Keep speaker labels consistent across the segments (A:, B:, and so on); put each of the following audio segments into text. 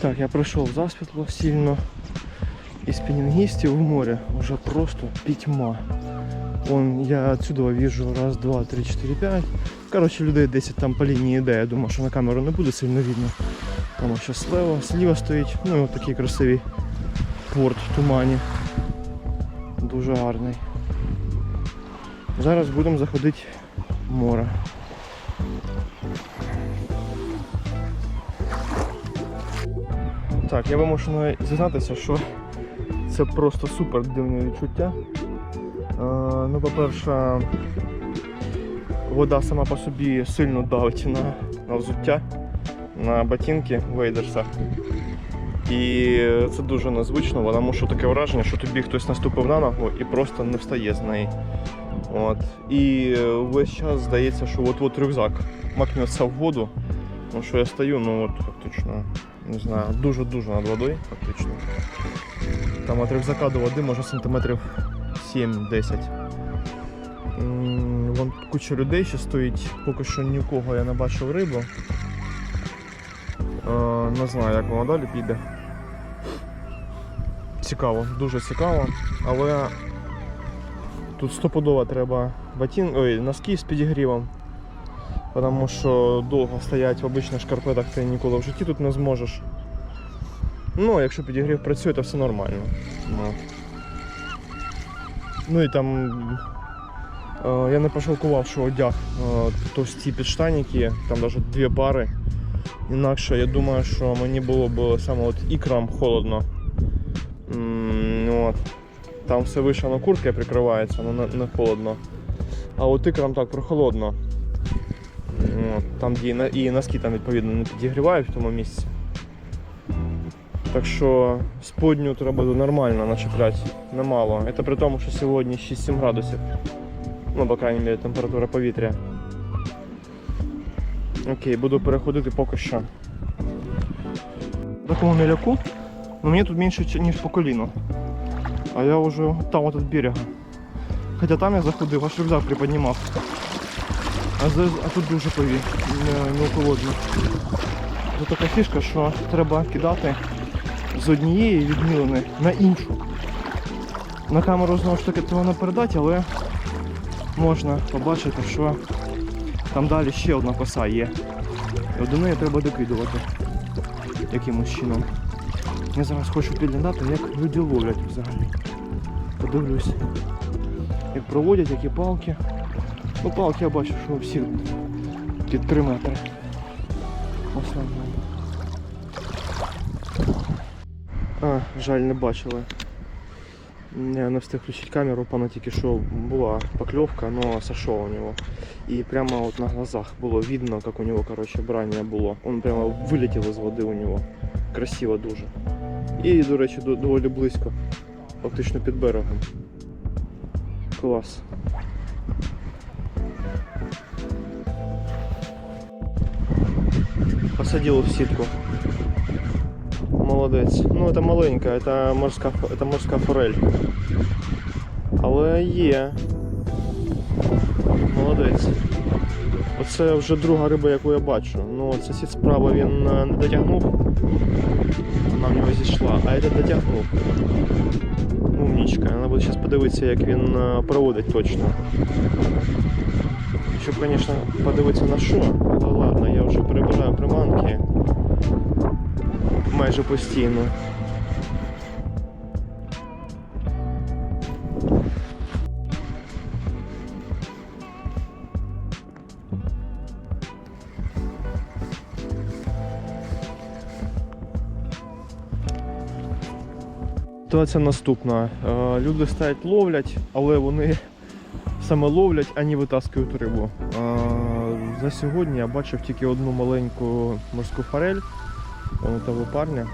A: Так, я пройшов засвітло сильно. І спіннінгістів в морі вже просто пітьма. Вон я отсюда вижу раз, два, три, чотири, п'ять. Коротше, людей 10 там по лінії йде. Я думаю, що на камеру не буде сильно видно. Там ще слева, сліва стоїть. Ну і от такий красивий порт в тумані. Дуже гарний. Зараз будемо заходити в море. Так, я вимушений зізнатися, що це просто супер дивне відчуття. Е, ну, по-перше, вода сама по собі сильно давить на, на взуття, на ботинки вейдерса. І це дуже незвично, тому що таке враження, що тобі хтось наступив на ногу і просто не встає з неї. От. І весь час здається, що от-от рюкзак макнеться в воду. Ну що я стою, ну от фактично, не знаю, дуже-дуже над водою, фактично. Там від рюкзака до води може сантиметрів 7-10. Вон куча людей ще стоїть, поки що ні в кого я не бачив рибу. Е, Не знаю, як воно далі піде. Цікаво, дуже цікаво, але тут стопудово треба ботин... Ой, носки з підігрівом. Тому що довго стоять в обичних шкарпетах ти ніколи в житті тут не зможеш. Ну, якщо підігрів працює, то все нормально. Ну, ну і там е, я не пошалкував, що одяг е, товсті підштаніки, там навіть дві пари. Інакше я думаю, що мені було б саме от ікрам холодно. М, От. Там все вишано куртка прикривається, але не, не холодно. А от ікрам так прохолодно. Там, де і носки там відповідно не підігрівають в тому місці. Так що сподню треба нормально начепляти, немало. Це при тому, що сьогодні 6-7 градусів. Ну, по крайній мірі, температура повітря. Окей, буду переходити поки що. Такому міляку, ну мені тут менше, ніж по коліну. А я вже там от від берега. Хоча там я заходив, аж рюкзак приподнімав. А, здесь, а тут дуже пові, холодно. Тут така фішка, що треба кидати з однієї відмілини на іншу. На камеру знову ж таки цього не передати, але можна побачити, що там далі ще одна коса є. І до неї треба докидувати якимось чином. Я зараз хочу підглядати, як люди ловлять взагалі. Подивлюсь, як проводять, які палки. Ну, палки я бачу, що у всіх під 3 метри. А, жаль, не бачили. Я не встиг включити камеру, пана тільки що була покльовка, но сошел у него. И прямо вот на глазах было видно, как у него, короче, брание было. Он прямо вилетів із води у него. Красиво дуже. І, до речі, доволі близько. Фактично під берегом. Клас. Посадил в сітку. Молодець. Ну, це маленька, це морська, це морська форель. Але є. Молодець. Оце вже друга риба, яку я бачу. Ну, це сіт справа він е, не дотягнув. Вона в нього зійшла, а це дотягнув. Умнічка. Треба буде зараз подивитися, як він е, проводить точно. Щоб, звісно, подивитися на що, але ладно, я вже перебираю приманки майже постійно. Ситуація наступна. Е, Люди стоять ловлять, але вони саме ловлять, а не витаскують рибу. Е, За сьогодні я бачив тільки одну маленьку морську форель, того парня.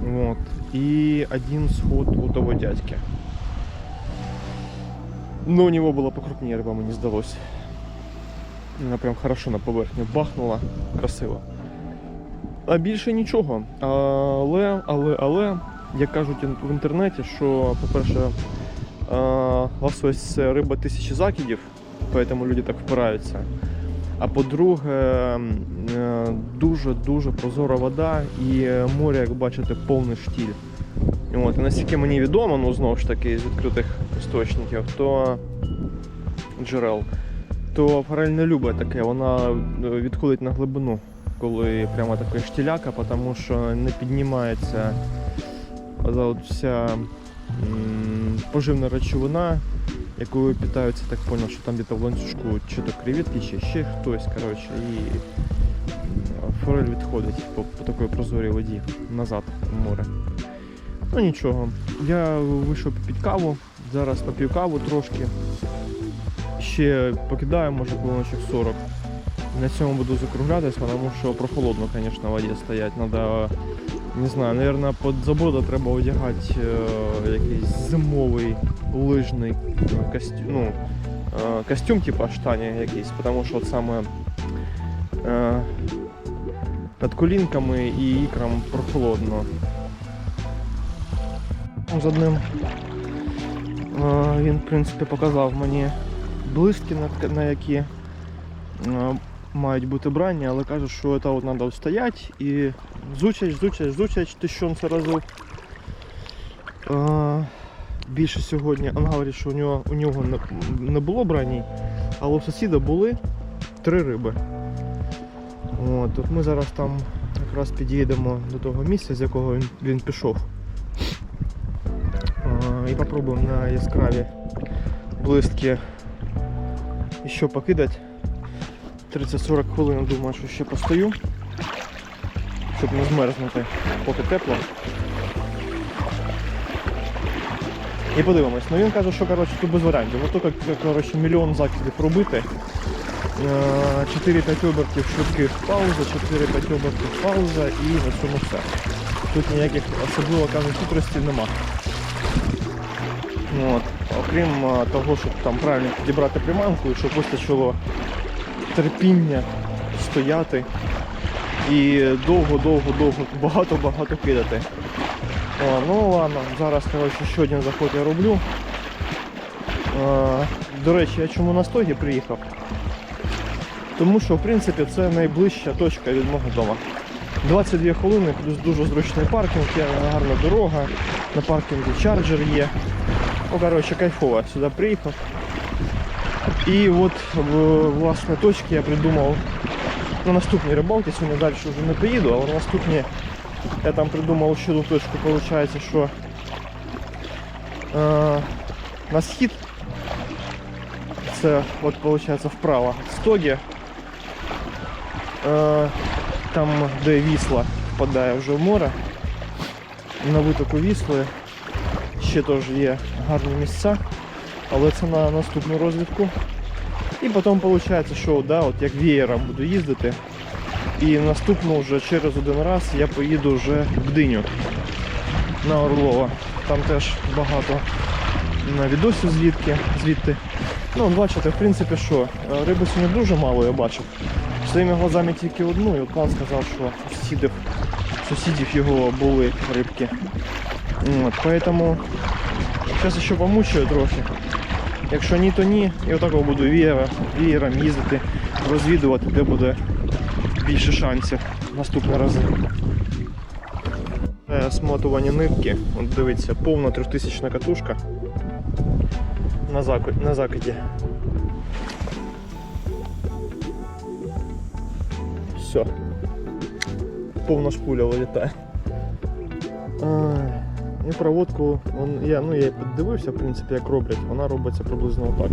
A: Вот. И один сход у того дядьки. Но у него была покрупнее рыба, мне сдалось. Вона прям хорошо на поверхню бахнула, красиво. А більше нічого. Але, але, але, як кажуть в інтернеті, що, по-перше, а, лосось це риба тисячі закидів, поэтому люди так впираються. А по-друге, е, дуже-дуже прозора вода і е, море, як бачите, повний штіль. От, і наскільки мені відомо, ну знову ж таки з відкритих істочників, то джерел, то форель не любить таке, вона е, відходить на глибину, коли прямо така штіляка, тому що не піднімається вся поживна речовина, якою питаються, так понял, що там в ланцюжку чи то креветки, чи ще хтось, коротше, і форель відходить по, по такій прозорій воді назад в море. Ну нічого, я вийшов під каву, зараз поп'ю каву трошки. Ще покидаю, може хвилиночок 40. На цьому буду закруглятись, тому що прохолодно, звісно, воді стоять. Надо, не знаю, наверное, під заброда треба одягати е, якийсь зимовий лижний костюм, ну, е, костюм типа штані якийсь, тому що от саме е, під колінками і ікрам прохолодно. З одним він, в принципі, показав мені блистки, на, які мають бути брані, але каже, що це от треба стояти і зучач, зучач, зучач, тисячонце разів. Е, більше сьогодні він говорить, що у нього, у нього не, не було брані, але у сусіда були три риби. От, от ми зараз там якраз під'їдемо до того місця, з якого він, він пішов. А, І попробуємо на яскраві блистки ще покидати. 30-40 хвилин, думаю, що ще постою, щоб не змерзнути, поки тепло. І подивимось. Ну він каже, що коротше, тут без варіантів. Як коротше, мільйон закидів робити. 4-5 обертів швидких пауза, 4-5 обертів пауза і на цьому все. Тут ніяких особливо кажуть хитростей нема. От. Окрім того, щоб там правильно підібрати приманку, і щоб вистачило терпіння стояти і довго-довго-довго багато-багато кидати. О, ну ладно, зараз коротше, ще один заход я роблю. А, до речі, я чому на стогі приїхав? Тому що в принципі це найближча точка від мого дому. 22 хвилини, плюс дуже зручний паркінг, є гарна дорога, на паркінгу чарджер є. Ну, коротше, кайфово. Сюди приїхав. І от в власне точки я придумав на наступній рибалці, сьогодні далі вже не поїду, але на наступній я там придумав ще одну точку, виходить, що е, на схід, це от виходить вправо, стогі, е, там де Вісла впадає вже в море, на витоку Вісли ще теж є гарні місця, але це на наступну розвідку. І потім виходить, що да, от як веєром буду їздити. І наступно вже через один раз я поїду вже в Диню на Орлова. Там теж багато на відосів звідки, звідти. Ну, бачите, в принципі, що е, риби сьогодні дуже мало я бачив. Своїми глазами тільки одну, і от пан сказав, що сусідів, сусідів його були рибки. От, поэтому зараз ще помучаю трохи. Якщо ні, то ні. І отак буду вієра, вієром їздити, розвідувати, де буде більше шансів наступні рази. Смотування нитки. От дивіться, повна трьохтисячна катушка на закиді. На закиді. Все. Повна шпуля вилітає. І проводку, вон- я, ну, я її піддивився, в принципі, як роблять. Вона робиться приблизно отак.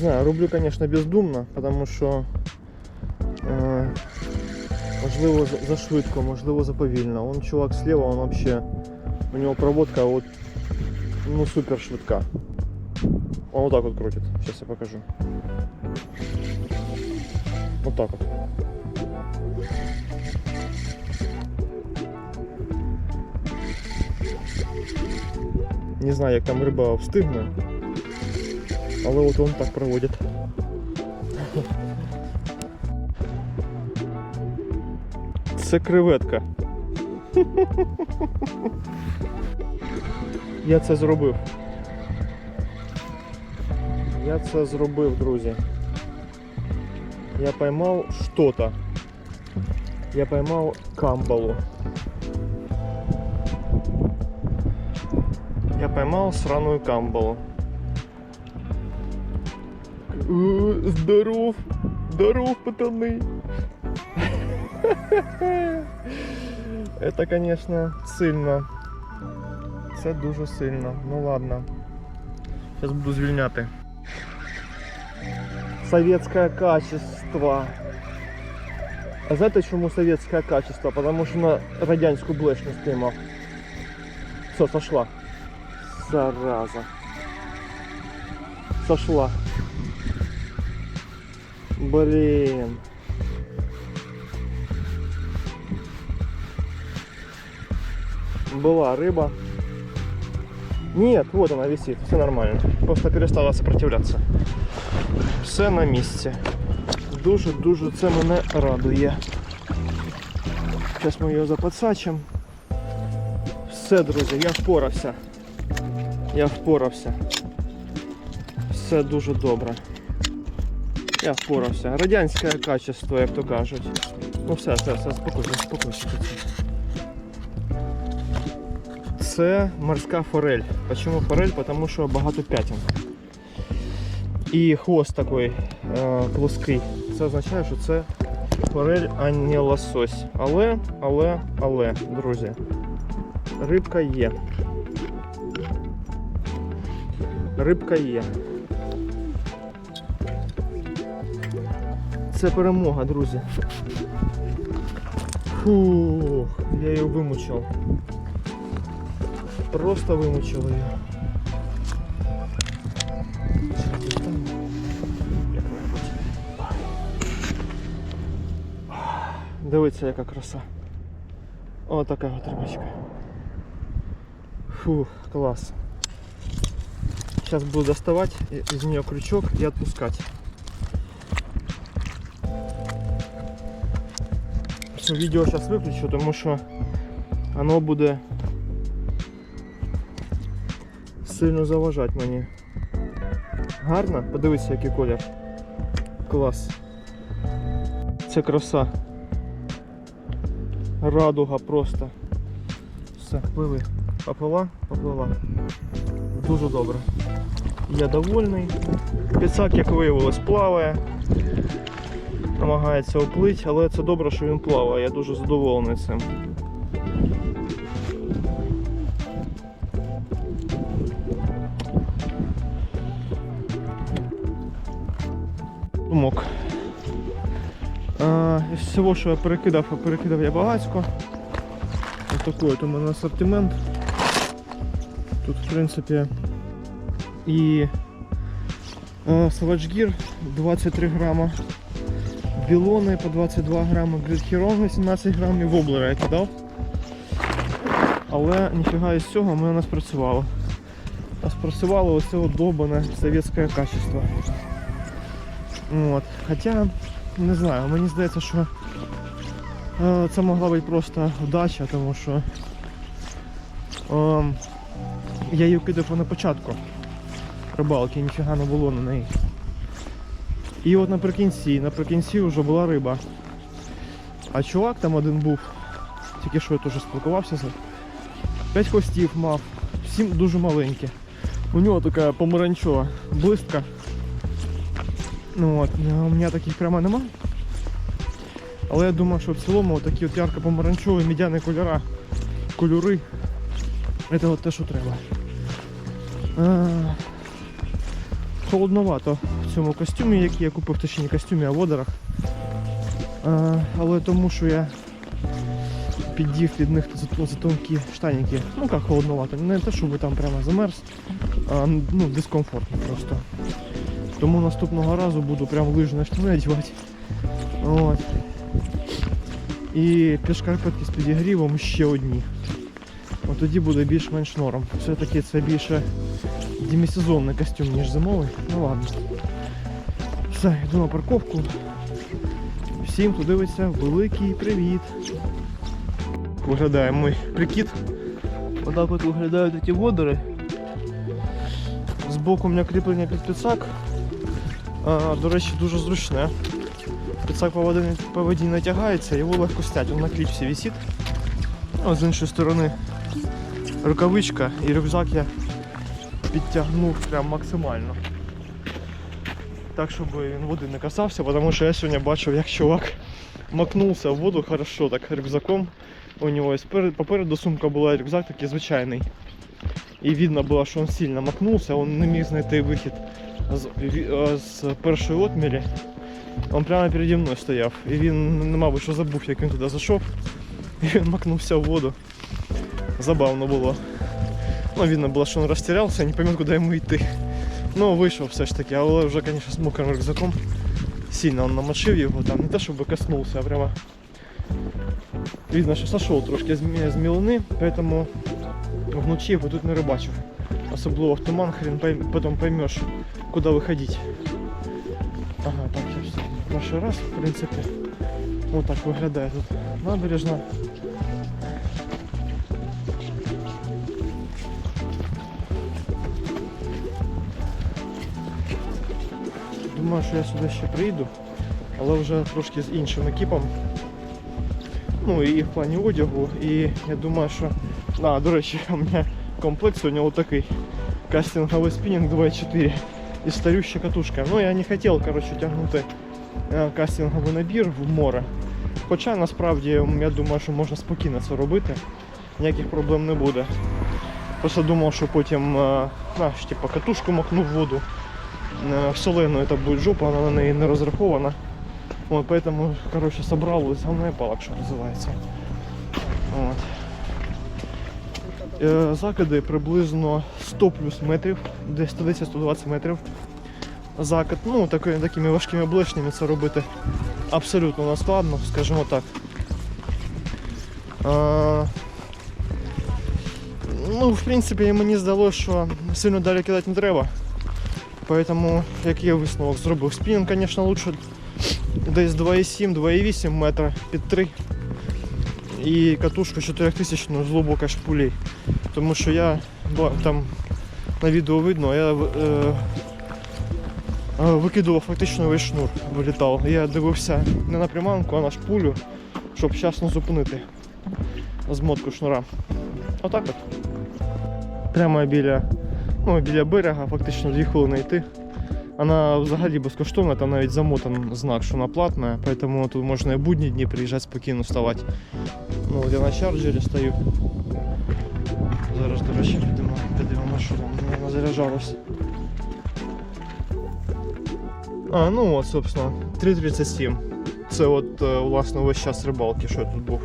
A: Знаю, роблю, конечно, бездумно, потому що е, можливо за- зашвидко, можливо заповільно. Он чувак слева, он вообще, у него проводка вот, ну супер швидка. Он вот так вот крутит. Сейчас я покажу. Вот так от. Не знаю, як там риба встигне, але от он так проводить. Це креветка. Я це зробив. Я це зробив, друзі. Я поймал что-то. Я поймал камбалу. Я поймал сраную камбалу. Э, Здоров! Здоров, пацаны! Это, конечно, сильно. Це дуже сильно. Ну ладно. Сейчас буду звільняти. Советское качество. А знаєте чому советское качество? Потому що на радянську блеш не спіймав. Все, сошла. Зараза. Сошла. Блин. Была рыба. Нет, вот она висит, все нормально. Просто перестала сопротивляться. Все на місці. Дуже-дуже це мене радує. Зараз ми його запацачимо. Все, друзі, я впорався. Я впорався. Все дуже добре. Я впорався. Радянське качество, як то кажуть. Ну все, все, все, спокойно, спокойно. Це морська форель. Почему форель? Потому що багато п'ятин. І хвост такий е, плоский. Це означає, що це форель, а не лосось. Але, але, але, друзі, рибка є. Рибка є. Це перемога, друзі. Фух, я її вимучив. Просто вимучив її. Дивіться, яка краса. О, така от рибочка. Фух, клас. Сейчас буду доставать и- из нее крючок и отпускать. Все, видео сейчас выключу, тому що оно буде сильно заважати мені. Гарно? Подивіться, який колір. Клас. Це краса. Радуга просто. Все, пливи. Поплила, поплила. Дуже добре. Я довольний. Піцак, як виявилось, плаває. Намагається оплити, але це добре, що він плаває. Я дуже задоволений цим. Мок. А, із всього, що я перекидав, перекидав я багацько. Ось такий от у мене асортимент. Тут, в принципі, і е, саладжгір 23 грама, білони по 22 грами, грильхерон 18 грамів, воблера я кидав. Але ніфіга із цього мене не спрацювало. А спрацювало ось це от совєтське качество. От. Хоча, не знаю, мені здається, що е, це могла бути просто вдача, тому що ем, я її кидав на початку рибалки, ніфіга не було на неї. І от наприкінці, наприкінці вже була риба. А чувак там один був, тільки що я теж спілкувався з ним. П'ять хвостів мав, всім дуже маленькі. У нього така помаранчова блистка. Ну от, у мене таких прямо нема. Але я думаю, що в цілому такі от ярко-помаранчеві медяні кольора, кольори. Це от те, що треба. А, холодновато в цьому костюмі, який я купив, точніше не костюмі, а водорах. А, але тому що я піддів під них за, тонкі штаніки. Ну як холодновато. Не те, щоб там прямо замерз, а ну, дискомфортно просто. Тому наступного разу буду прям лижні штани одягати От. І підшкарпетки з підігрівом ще одні. От тоді буде більш-менш норм. Все-таки це більше демісезонний костюм, ніж зимовий. Ну ладно. Все, йду на парковку. Всім, хто дивиться, великий привіт. Виглядає мій прикид. Отак от виглядають ці водори. Збоку у мене кріплення під підсак. А, до речі, дуже зручне. Підсак по воді, по воді не тягається, його легко зняти. Він на кліпсі висить. А з іншої сторони рукавичка і рюкзак я підтягнув прям максимально. Так, щоб він води не касався, тому що я сьогодні бачив, як чувак макнувся в воду хорошо так рюкзаком. У нього попереду сумка була, рюкзак такий звичайний. І видно було, що він сильно макнувся, він не міг знайти вихід з, з першої отмілі. Він прямо переді мною стояв. І він, ну, мабуть, що забув, як він туди зайшов. І він макнувся в воду. Забавно було. Ну, видно було, що він розтірявся, не пам'ятаю, куди йому йти. Ну, вийшов все ж таки, але вже, звісно, з мокрим рюкзаком. Сильно він намочив його, там не те, щоб коснувся, а прямо видно, що сошел трошки з, мі- з мілини, поэтому вночі його тут не рибачив. Особливо в туман, хрен пойм- потім поймеш, куди виходити. Ага, так, я все. Перший раз, в принципі. Вот так виглядає тут набережна. Думаю, що я сюди ще прийду, але вже трошки з іншим екіпом. Ну і в плані одягу. І я думаю, що. А, до речі, у мене комплект сьогодні отакий. Кастинговий спінінг 2.4 і старюща катушка. Ну я не хотів, коротше, тягнути е, кастинговий набір в море. Хоча насправді я думаю, що можна спокійно це робити, ніяких проблем не буде. Просто думав, що потім е, знаєш, типу, катушку макну в воду. Е, Соленою це буде жопа, вона на неї не розрахована. Вот, поэтому, короче, собрал говна палок, що називається. От. Е, Закиди приблизно 100 плюс метрів, десь 110-120 метрів. Закид, ну таки, такими важкими блешнями це робити абсолютно складно, скажімо так. Е, ну, в принципі, мені здалося, що сильно далі кидати не треба. Поэтому, як я висновок зробив, спінінг, звісно, лучше десь 2,7-2,8 метра під 3. І катушку 4000 з глибока шпулей. Тому що я там на відео видно, я е, е, викидував фактично весь шнур, вилітав. Я дивився не на приманку, а на шпулю, щоб вчасно зупинити змотку шнура. Отак от. Прямо біля, ну, біля берега, фактично 2 хвилини йти. Вона взагалі безкоштовна, там навіть замотан знак, що вона платна, поэтому тут можна і будні дні приїжджати спокійно вставати. Ну, я на чарджері стою. Зараз, до речі, підемо, підемо, що там вона заряджалась. А, ну от, собственно, 3.37. Це от, е, власне, весь час рибалки, що я тут був.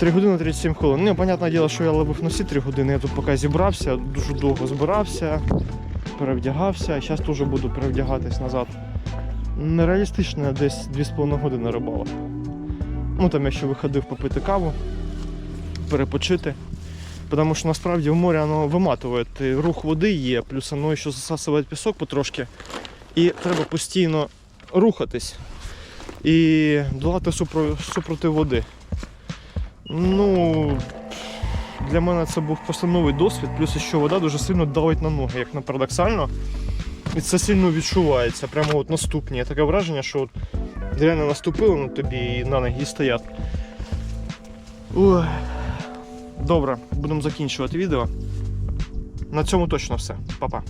A: 3 години 37 хвилин. Ну, понятне діло, що я ловив носі 3 години, я тут поки зібрався, дуже довго збирався перевдягався, а зараз теж буду перевдягатись назад. Нереалістично десь 2,5 години рибалок. Ну там я ще виходив попити каву, перепочити. Тому що насправді в морі воно виматує. Рух води є, плюс воно ще засасує пісок потрошки. І треба постійно рухатись і долати супро, супроти води. Ну, для мене це був просто новий досвід, плюс ще вода дуже сильно давить на ноги, як не парадоксально. І це сильно відчувається, прямо от наступні. Є таке враження, що от реально наступили на тобі і на ноги стоять. Ой. Добре, будемо закінчувати відео. На цьому точно все. Па-па.